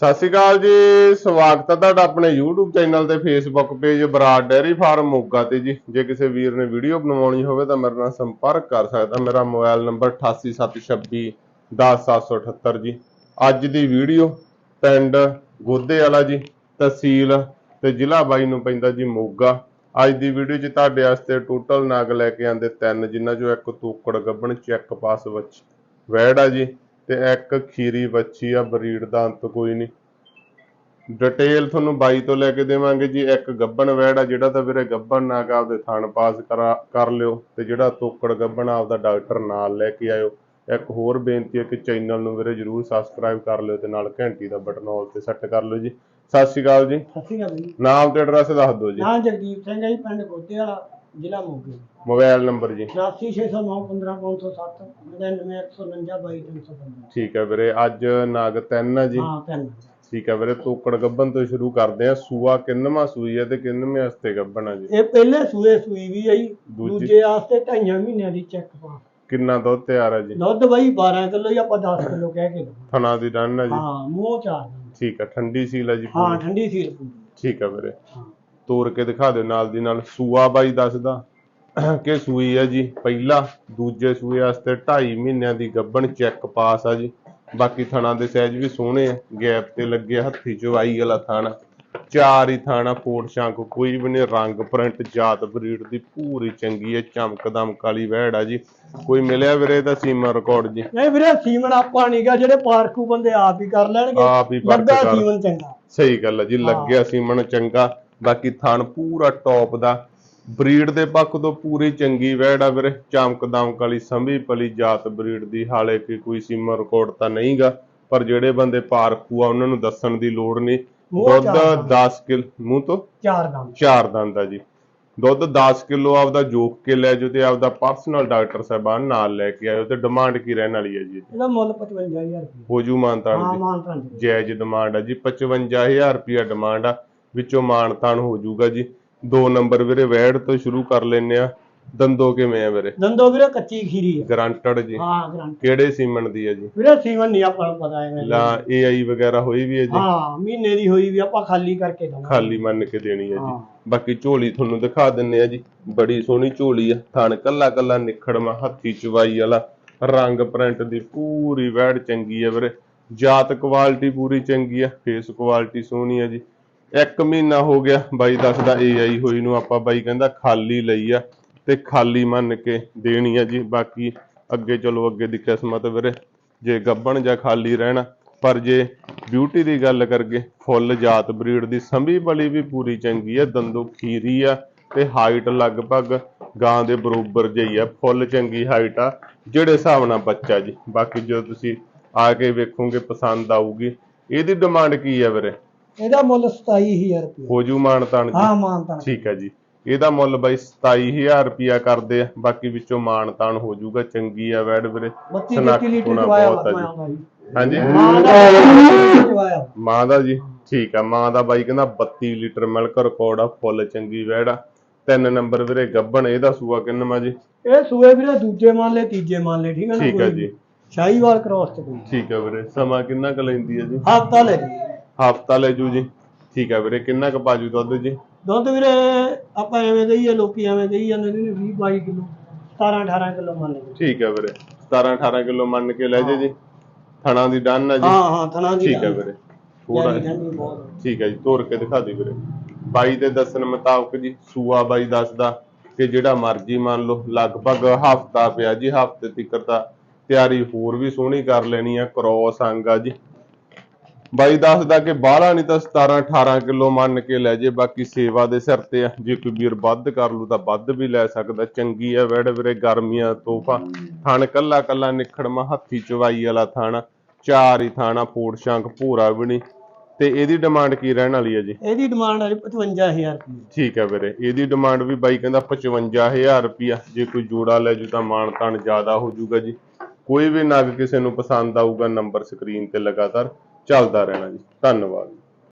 ਸਤਿ ਸ਼੍ਰੀ ਅਕਾਲ ਜੀ, ਸਵਾਗਤ ਹੈ ਤੁਹਾਡਾ ਆਪਣੇ YouTube ਚੈਨਲ ਤੇ Facebook page Brar dairy farm Moga ਤੇ ਜੀ। ਜੇ ਕਿਸੇ ਵੀਰ ਨੇ ਵੀਡੀਓ ਬਣਵਾਉਣੀ ਹੋਵੇ ਤਾਂ ਮੇਰੇ ਨਾਲ ਸੰਪਰਕ ਕਰ ਸਕਦਾ। ਮੇਰਾ ਮੋਬਾਈਲ ਨੰਬਰ 8876 10778 ਜੀ। ਅੱਜ ਦੀ ਵੀਡੀਓ ਪਿੰਡ ਗੋਦੇ ਵਾਲਾ ਜੀ, ਤਹਿਸੀਲ ਤੇ ਜ਼ਿਲ੍ਹਾ ਬਾਈ ਨੂੰ ਪੈਂਦਾ ਜੀ ਮੋਗਾ। ਅੱਜ ਦੀ ਵੀਡੀਓ 'ਚ ਤੁਹਾਡੇ ਵਾਸਤੇ ਟੋਟਲ ਨਾਗ ਲੈ ਕੇ ਆਂਦੇ ਤਿੰਨ ਜਿਨ੍ਹਾਂ 'ਚੋਂ ਇੱਕ ਤੋਕੜ ਗੱਬਣ ਚੈੱਕ ਪਾਸ ਵਿੱਚ। ਵੈੜ ਆ ਜੀ। ਤੇ ਇੱਕ ਖੀਰੀ ਬੱਚੀ ਆ ਬਰੀਡ ਦਾ ਅੰਤ ਕੋਈ ਨਹੀਂ। ਡਿਟੇਲ ਤੁਹਾਨੂੰ ਬਾਈ ਤੋਂ ਲੈ ਕੇ ਦੇਵਾਂਗੇ ਜੀ। ਇੱਕ ਗੱਬਣ ਵੈੜ ਆ ਜਿਹੜਾ ਤਾਂ ਵੀਰੇ ਗੱਬਣ ਨਾਗ ਆਪਦੇ ਥਣ ਪਾਸ ਕਰਾ ਲਿਓ ਤੇ ਜਿਹੜਾ ਤੋਕੜ ਗੱਬਣ ਆਪਦਾ ਡਾਕਟਰ ਨਾਲ ਲੈ ਕੇ ਆਇਓ। ਇੱਕ ਹੋਰ ਬੇਨਤੀ ਹੈ ਕਿ ਚੈਨਲ ਨੂੰ ਵੀਰੇ ਜਰੂਰ ਸਬਸਕ੍ਰਾਈਬ ਕਰ ਲਿਓ ਤੇ ਨਾਲ ਘੰਟੀ ਦਾ ਬਟਨ ਆਲ ਤੇ ਸੈੱਟ ਕਰ ਲਿਓ ਜੀ। ਸਤਿ ਸ਼੍ਰੀ ਅਕਾਲ ਜੀ। ਸਤਿ ਸ਼੍ਰੀ ਅਕਾਲ ਜੀ। ਨਾਮ ਤੇ ਐਡਰੈਸ ਦੱਸ ਦਿਓ ਜੀ। ਨਾਂ ਜਗਦੀਪ ਸਿੰਘ ਹੈ ਜੀ ਪਿੰਡ ਗੋਤੇ ਵਾਲਾ। ਜ਼ਿਲ੍ਹਾ ਮੋਗੇ। ਮੋਬਾਈਲ ਨੰਬਰ ਜੀ। 8660915507 99149 ਠੀਕ ਹੈ ਵੀਰੇ ਅੱਜ ਨਾਗ ਤਿੰਨ ਆ ਜੀ। ਹਾਂ ਤਿੰਨ ਠੀਕ ਹੈ ਵੀਰੇ ਤੋਕੜ ਗੱਬਣ ਤੋਂ ਸ਼ੁਰੂ ਕਰਦੇ ਆ ਸੂਆ ਕਿੰਨਵਾਂ ਸੂਈ ਹੈ ਤੇ ਕਿੰਨਵੇਂ ਹਸਤੇ ਗੱਬਣ ਆ ਜੀ? ਇਹ ਪਹਿਲੇ ਸੂਏ ਸੂਈ ਵੀ ਆਈ ਦੂਜੀ? ਦੂਜੇ ਵਾਸਤੇ ਢਾਈਆਂ ਮਹੀਨਿਆਂ ਦੀ ਚੈੱਕ ਪਾ। ਕਿੰਨਾ ਦੁੱਧ ਤਿਆਰ ਹੈ ਜੀ? ਦੁੱਧ ਬਈ 12 ਕਿਲੋ ਜਾਂ ਆਪਾਂ 10 ਕਿਲੋ ਕਹਿ ਕੇ। ਥਣਾ ਦੀ ਡੰਨ ਹੈ ਜੀ। ਹਾਂ ਮੂੰਹ ਚਾਰ ਦਿਨ। ਠੀਕ ਹੈ ਠੰਡੀ ਸੀਲ ਹੈ ਜੀ ਹਾਂ ਪੂਰੀ। ਠੰਡੀ ਸੀਲ ਪੂਰੀ। ਠੀਕ ਹੈ ਵੀਰੇ। ਹਾਂ। ਤੋੜ ਕੇ ਦਿਖਾ ਦਿਓ ਨਾਲ ਦੀ ਨਾਲ ਸੂਆ ਬਾਈ ਦੱਸਦਾ ਕਿ ਸੂਈ ਹੈ ਜੀ ਪਹਿਲਾ ਦੂਜੇ ਸੂਏ ਵਾਸਤੇ 2.5 ਮਹੀਨਿਆਂ ਦੀ ਗੱਬਣ ਚੈੱਕ ਪਾਸ ਆ ਜੀ। ਬਾਕੀ ਥਣਾ ਦੇ ਸਾਈਜ਼ ਵੀ ਸੋਹਣੇ ਆ ਗੈਪ ਤੇ ਲੱਗੇ ਹੱਥੀ ਚਵਾਈ ਵਾਲਾ ਥਾਣਾ। ਚਾਰ ਹੀ ਥਾਣਾ ਫੋੜ ਸ਼ਾਂਕ ਕੋਈ ਵੀ ਨਹੀਂ ਰੰਗ ਪ੍ਰਿੰਟ ਜਾਤ ਬਰੀਡ ਦੀ ਪੂਰੀ ਚੰਗੀ ਹੈ ਚਮਕਦਮ ਕਾਲੀ ਵਹਿੜ ਆ ਜੀ। ਕੋਈ ਮਿਲਿਆ ਵੀਰੇ ਦਾ ਸੀਮਾ ਰਿਕਾਰਡ ਜੀ? ਨਹੀਂ ਵੀਰੇ ਸੀਮਨ ਆਪਾਂ ਨੀਗਾ ਜਿਹੜੇ ਪਾਰਕੂ ਬੰਦੇ ਆਪ ਹੀ ਕਰ ਲੈਣਗੇ। ਆਪ ਹੀ ਲੱਗਾ। ਸੀਮਨ ਚੰਗਾ। ਸਹੀ ਗੱਲ ਹੈ ਜੀ ਲੱਗਿਆ ਸੀਮਣ ਚੰਗਾ। ਬਾਕੀ ਥਣ ਪੂਰਾ ਟੌਪ ਦਾ। ਬਰੀਡ ਦੇ ਪੱਖ ਤੋਂ ਪੂਰੀ ਚੰਗੀ ਵੈੜ ਆ ਵੀਰੇ। ਚਮਕਦਮ ਕਾਲੀ ਸੰਭੀ ਪਲੀ ਜਾਤ ਬਰੀਡ ਦੀ। ਹਾਲੇ ਕਿ ਕੋਈ ਸੀਮਾ ਰਿਕਾਰਡ ਤਾਂ ਨਹੀਂਗਾ ਪਰ ਜਿਹੜੇ ਬੰਦੇ ਪਾਰਖੂ ਆ ਉਹਨਾਂ ਨੂੰ ਦੱਸਣ ਦੀ ਲੋੜ ਨਹੀਂ। ਦੁੱਧ ਚਾਰ ਦੰਦ। 10 ਕਿਲ ਮੂੰਹ ਤੋਂ? ਚਾਰ ਦਮ ਚਾਰ ਦੰਦ ਆ ਜੀ। ਦੁੱਧ 10 ਕਿਲੋ ਆਪਦਾ ਜੋਕ ਕੇ ਲੈ ਜਾਓ ਤੇ ਆਪਦਾ ਪਰਸਨਲ ਡਾਕਟਰ ਸਾਹਿਬਾਨ ਨਾਲ ਲੈ ਕੇ ਆਇਓ ਤੇ ਡਿਮਾਂਡ ਕੀ ਰਹਿਣ ਵਾਲੀ ਹੈ ਜੀ ਇਹਦਾ? ਮੁੱਲ 55000 ਰੁਪਏ ਹੋ ਜੂ ਮਾਨਤਾਨ ਹਾਂ ਦੀ ਮਾਨ ਤਾਂ ਜੀ। ਜਾਇਜ਼ ਡਿਮਾਂਡ ਆ ਜੀ। 55000 ਰੁਪਿਆ ਡਿਮਾਂਡ ਆ। ਵਿੱਚੋਂ ਮਾਨਤਾਨ ਹੋ ਜਾਊਗਾ ਜੀ। ਦੋ ਨੰਬਰ ਵੀਰੇ ਵੈੜ ਤੋਂ ਸ਼ੁਰੂ ਕਰ ਲੈਨੇ ਆ ਦੰਦੋ ਕਿਵੇਂ ਆ ਵੀਰੇ? ਦੰਦੋ ਵੀਰੇ ਕੱਚੀ ਖੀਰੀ ਹੈ ਗਰੰਟਡ ਜੀ। ਹਾਂ ਗਰੰਟੀ ਕਿਹੜੇ ਸੀਮਨ ਦੀ ਆ ਜੀ? ਵੀਰੇ ਸੀਮਨ ਨਹੀਂ ਆਪਾਂ ਨੂੰ ਪਤਾ ਹੈ ਲਾ ਏਆਈ ਵਗੈਰਾ ਹੋਈ ਵੀ ਹੈ ਜੀ? ਹਾਂ ਮਹੀਨੇ ਦੀ ਹੋਈ ਵੀ ਆਪਾਂ ਖਾਲੀ ਕਰਕੇ ਦਵਾਂਗੇ ਖਾਲੀ ਮੰਨ ਕੇ ਦੇਣੀ ਹੈ ਜੀ। ਹਾਂ। ਬਾਕੀ ਝੋਲੀ ਤੁਹਾਨੂੰ ਦਿਖਾ ਦਿੰਨੇ ਆ ਜੀ। ਬੜੀ ਸੋਹਣੀ ਝੋਲੀ ਆ। ਥਣ ਕੱਲਾ ਕੱਲਾ ਨਿਖੜਵਾ ਹੱਥੀ ਚਵਾਈ ਵਾਲਾ। ਰੰਗ ਪ੍ਰਿੰਟ ਦੀ ਪੂਰੀ ਵੈੜ ਚੰਗੀ ਆ ਵੀਰੇ। ਜਾਤ ਕੁਆਲਿਟੀ ਪੂਰੀ ਚੰਗੀ ਆ। ਫੇਸ ਕੁਆਲਿਟੀ ਸੋਹਣੀ ਆ ਜੀ। ਇੱਕ ਮਹੀਨਾ ਹੋ ਗਿਆ ਬਾਈ ਦੱਸਦਾ ਏਆਈ ਹੋਈ ਨੂੰ, ਆਪਾਂ ਬਾਈ ਕਹਿੰਦਾ ਖਾਲੀ ਲਈ ਆ ਤੇ ਖਾਲੀ ਮੰਨ ਕੇ ਦੇਣੀ ਆ ਜੀ, ਬਾਕੀ ਅੱਗੇ ਚਲੋ ਅੱਗੇ ਦੀ ਕਿਸਮਤ ਵੀਰੇ, ਜੇ ਗੱਬਣ ਜਾਂ ਖਾਲੀ ਰਹਿਣਾ, ਪਰ ਜੇ ਬਿਊਟੀ ਦੀ ਗੱਲ ਕਰਗੇ ਫੁੱਲ ਜਾਤ ਬਰੀਡ ਦੀ ਸੰਭੀ ਬਲੀ ਵੀ ਪੂਰੀ ਚੰਗੀ ਆ, ਦੰਦੋ ਖੀਰੀ ਆ ਤੇ ਹਾਈਟ ਲਗਭਗ ਗਾਂ ਦੇ ਬਰੋਬਰ ਜਿਹੀ ਆ, ਫੁੱਲ ਚੰਗੀ ਹਾਈਟ ਆ, ਜਿਹੜੇ ਹਿਸਾਬ ਨਾਲ ਬੱਚਾ ਜੀ। ਬਾਕੀ ਜਦੋਂ ਤੁਸੀਂ ਆ ਕੇ ਵੇਖੋਗੇ, ਪਸੰਦ ਆਊਗੀ, ਇਹਦੀ ਡਿਮਾਂਡ ਕੀ ਆ ਵੀਰੇ? ਇਹਦਾ ਮੁੱਲ 27000 ਰੁਪਏ ਹੋ ਜੂ ਮਾਨਤਾਨ ਜੀ ਹਾਂ ਮਾਨ ਤਾਂ ਠੀਕ ਹੈ ਜੀ। ਇਹਦਾ ਮੁੱਲ ਬਾਈ 27000 ਰੁਪਿਆ ਕਰਦੇ ਆ। ਬਾਕੀ ਵਿੱਚੋਂ ਮਾਨਤਾਨ ਹੋ ਜਾਊਗਾ ਚੰਗੀ ਆ ਵੈਡ ਵੀਰੇ। 32 ਸਨੱਖ 30 ਲੀਟਰ ਹੋਣਾ ਚਵਾਇਆ ਬਹੁਤ ਆ ਜੀ। ਮੈਂ ਜੀ। ਹਾਂਜੀ। ਹਾਂ ਦਾ ਚਵਾਇਆ ਮਾਂ ਦਾ ਜੀ। ਠੀਕ ਆ। ਮਾਂ ਦਾ ਬਾਈ ਕਹਿੰਦਾ 32 ਲੀਟਰ ਮਿਲਕ ਰਿਕਾਰਡ ਆ। ਫੁੱਲ ਚੰਗੀ ਵੈੜ ਆ। ਤਿੰਨ ਨੰਬਰ ਵੀਰੇ ਗੱਬਣ ਇਹਦਾ ਸੂਆ ਕਿੰਨਵਾਂ ਜੀ? ਇਹ ਸੂਏ ਵੀਰੇ ਦੂਜੇ ਮੰਨ ਲੈ ਤੀਜੇ ਮੰਨ ਲੈ ਠੀਕ ਹੈ ਨਾ ਠੀਕ ਹੈ ਜੀ। ਸ਼ਾਹੀਵਾਲ ਕ੍ਰੋਸ ਤੇ ਠੀਕ ਹੈ ਵੀਰੇ। ਸਮਾਂ ਕਿੰਨਾ ਕੁ ਲੈਂਦੀ ਹੈ ਜੀ? ਹਫਤਾ ਲੈ ਜੀ ਹਫਤਾ ਲੈ ਜੂ ਜੀ। ਠੀਕ ਹੈ ਵੀਰੇ ਕਿੰਨਾ ਕੁ ਪਾਜੂ ਦੁੱਧ ਜੀ? ਦੁੱਧ ਵੀਰੇ ਆਪਾਂ ਐਵੇਂ ਦਈਏ ਲੋਕੀ ਐਵੇਂ ਦੇਈ ਜਾਂਦੇ ਨੇ 20 22 ਕਿਲੋ 17 18 ਕਿਲੋ ਮੰਨ ਲੈ ਠੀਕ ਹੈ ਵੀਰੇ 17 18 ਕਿਲੋ ਮੰਨ ਕੇ ਲੈ ਜੇ ਜੀ। ਥਣਾ ਦੀ ਡਨ ਆ ਜੀ। ਹਾਂ ਹਾਂ ਥਣਾ ਦੀ ਠੀਕ ਹੈ ਵੀਰੇ ਥੋੜਾ ਠੀਕ ਹੈ ਜੀ ਤੋੜ ਕੇ ਦਿਖਾ ਦਿਓ ਵੀਰੇ। ਬਾਈ ਦੇ ਦੱਸਣ ਮੁਤਾਬਕ ਜੀ ਸੂਆ ਬਾਈ ਦੱਸਦਾ ਕਿ ਜਿਹੜਾ ਮਰਜ਼ੀ ਮੰਨ ਲਓ ਲਗਭਗ ਹਫਤਾ ਪਿਆ ਜੀ ਹਫ਼ਤੇ ਤੱਕ ਤਾਂ ਤਿਆਰੀ ਹੋਰ ਵੀ ਸੋਹਣੀ ਕਰ ਲੈਣੀ ਆ ਕ੍ਰੋਸ ਅੰਗ ਆ ਜੀ। ਬਾਈ ਦੱਸਦਾ ਕਿ ਬਾਹਲਾ ਨਹੀਂ ਤਾਂ 17 18 ਕਿਲੋ ਮੰਨ ਕੇ ਲੈ ਜੇ ਬਾਕੀ ਸੇਵਾ ਦੇ ਸਿਰ ਤੇ ਆ। ਜੇ ਕੋਈ ਵੀਰ ਵੱਧ ਕਰ ਲੂ ਤਾਂ ਵੱਧ ਵੀ ਲੈ ਸਕਦਾ। ਚੰਗੀ ਆ ਵੜ ਵੀਰੇ ਗਰਮੀਆਂ ਤੋਹਫਾ। ਥਣ ਕੱਲਾ ਕੱਲਾ ਨਿਖੜਮਾ ਹੱਥੀ ਚਵਾਈ ਵਾਲਾ ਥਣ। ਚਾਰ ਹੀ ਥਾਣਾ ਫੋੜ ਸ਼ੰਖ ਭੂਰਾ ਵੀ ਨਹੀਂ। ਤੇ ਇਹਦੀ ਡਿਮਾਂਡ ਕੀ ਰਹਿਣ ਵਾਲੀ ਹੈ ਜੀ? ਇਹਦੀ ਡਿਮਾਂਡ ਹੈ 55000 ਰੁਪਏ ਠੀਕ ਹੈ ਵੀਰੇ ਇਹਦੀ ਡਿਮਾਂਡ ਵੀ ਬਾਈ ਕਹਿੰਦਾ 55000 ਰੁਪਿਆ ਜੇ ਕੋਈ ਜੋੜਾ ਲੈ ਜੂ ਤਾਂ ਮਾਣ ਤਾਣ ਜ਼ਿਆਦਾ ਹੋ ਜਾਊਗਾ ਜੀ। ਕੋਈ ਵੀ ਨਗ ਕਿਸੇ ਨੂੰ ਪਸੰਦ ਆਊਗਾ ਨੰਬਰ ਸਕਰੀਨ ਤੇ ਲਗਾਤਾਰ। ਚੱਲਦਾ ਰਹਿਣਾ ਜੀ। ਧੰਨਵਾਦ।